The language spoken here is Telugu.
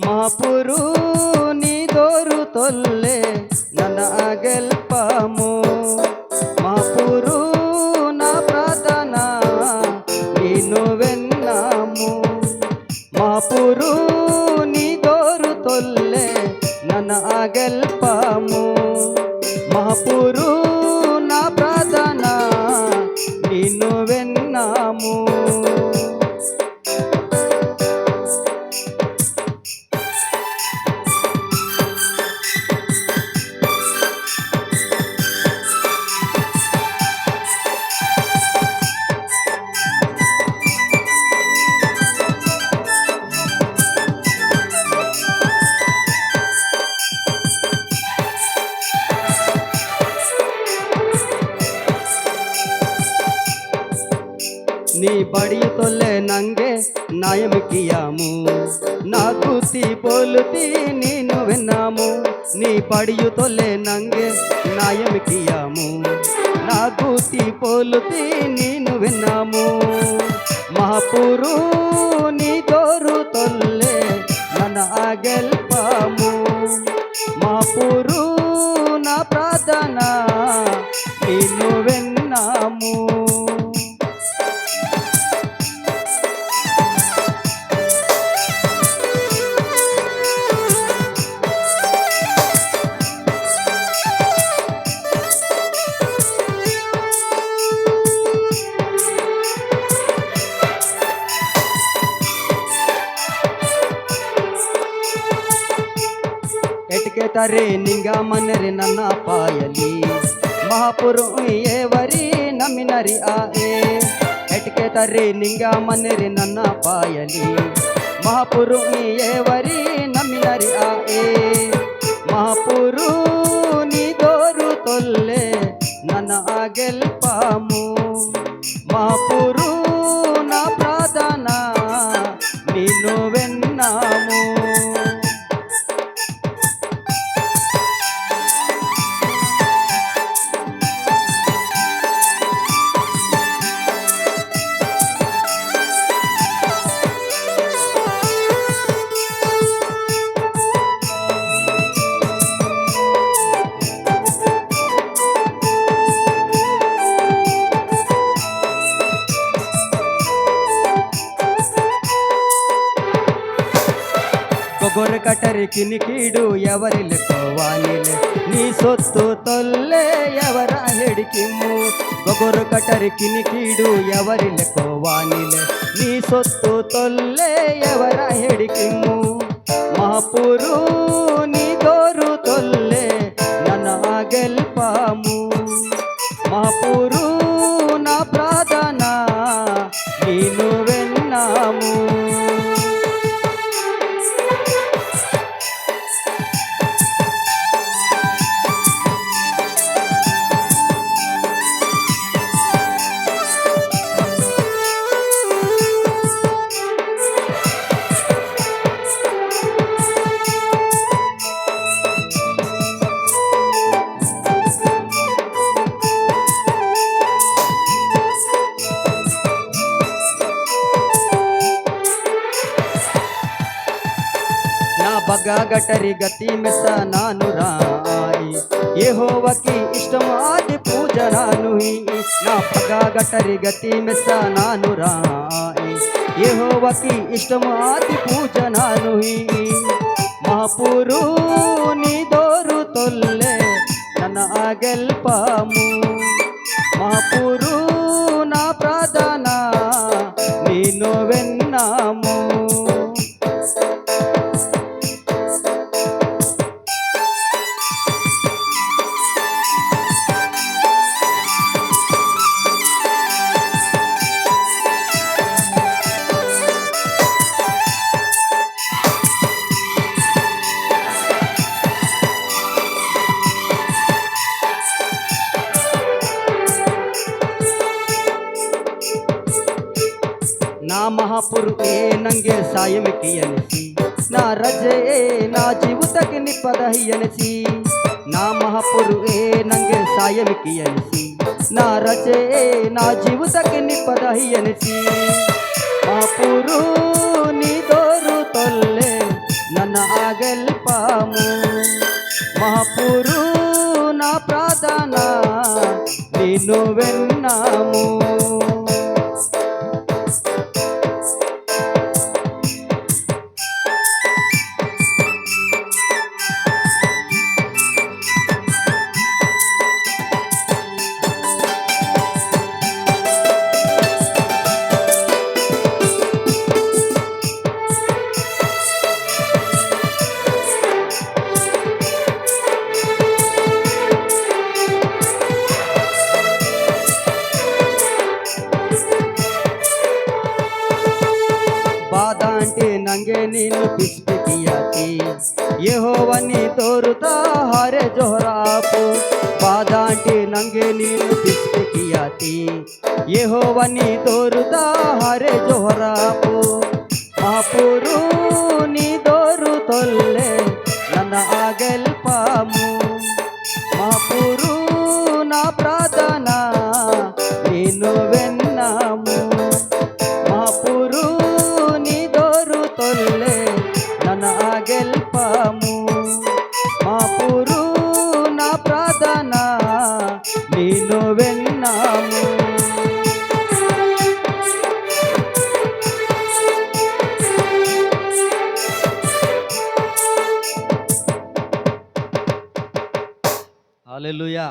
ಮಾಪುರು ನಿದೋರು ತೊಲ್ಲೆ ನನಗೆಲ್ಪಮು ಮಾಪುರು ನ ಪ್ರಾರ್ಥನ ನೀನು ವೆನ್ನಮು ಮಾಪುರು ನಿದೋರು ತೊಲ್ಲೆ ನನಗೆಲ್ಪಮು నీ బడి తొల్లే నంగే నాయమికియాము. నా తీ పోలు నేను విన్నాము. నీ పడి తొలే నంగే నాయమికియాము. నా తీ పోలు నేను విన్నాము. మహాపురు నీ తోరు తొల్లే మన ఆగల్ ಗೆದರೆ ನಿಂಗ ಮನರಿ ನನ್ನ ಪಾಯಲಿ ಮಹಾಪುರು ಏವರಿ ನಮಿನರಿ ಆಯೇ ಎಟ್ಕೆತರಿ ನಿಂಗ ಮನರಿ ನನ್ನ ಪಾಯಲಿ ಮಹಾಪುರು ಏವರಿ ನಮಿನರಿ ಆಯೇ ಮಹಾಪುರು ನೀ ತೋರು ತೊಲ್ಲೆ ನನ್ನ ಗೆಲ್ಪಾಮು ತೊಗೊರೆ ಕಟರಿ ಕಿನಿಕೀಡು ಎವರಿಲೆ ಕೋವಾನಿಲೆ ನೀ ಸೊತ್ತು ತೊಲ್ಲೆ ಎವರ ಹಿಡಿಕಿಮ್ಮು ಗೊಗೊರು ಕಟರಿ ಕಿನಿಕೀಡು ಎವರಿಲೆ ಕೋವಾನಿಲೆ ನೀ ಸೊತ್ತು ತೊಲ್ಲೆ ಎವರ ಹಿಡಿಕಿಮ್ಮು ಮಹಾಪುರು ನೀ ತೋರು గటరి గతి మిసనాను రాయి యెహోవాకి ఇష్టమాది పూజనాను నా పగా గటరి గతి మిసనాను రాయి యెహోవాకి ఇష్టమాది పూజ నాను మా పురుని దోరు తొల్లే నన్న ಆಗಲ್ಪಾಮು ನಾ ಮಹಾಪುರುಷೇ ನಂಗೆ ಸಾಯಮಿಕೆ ಎನಿಸಿ ನಾ ರಜೆ ನಾ ಜೀವಿತಕ್ಕೆ ನಿಪ್ಪದಹಿ ಎನಿಸಿ ನಾ ಮಹಾಪುರುಷೇ ನಂಗೆ ಸಾಯಮಿಕೆ ಎನಿಸಿ ನಾ ರಜೆ ನಾ ಜೀವಿತಕ್ಕೆ ನಿಪ್ಪದಹಿ ಎನಿಸಿ ಮಹಾಪುರು ನೀ ದೋರು ತೊಲ್ಲೆ గెల్పాము మహాపురు నా ప్రార్థన నిన్ను విన్నాము ऋण पुष्ट किया की। यहोवा ने तोरता हरे जोहराप पादाटे नंगे नील पुष्ट किया थी यहोवा ने तोरता हरे जोहराप ಮಾಪುರು ನೀ ದೋರು పాము మా పురు నా ప్రార్థన నేను విన్నాము. హల్లెలూయా.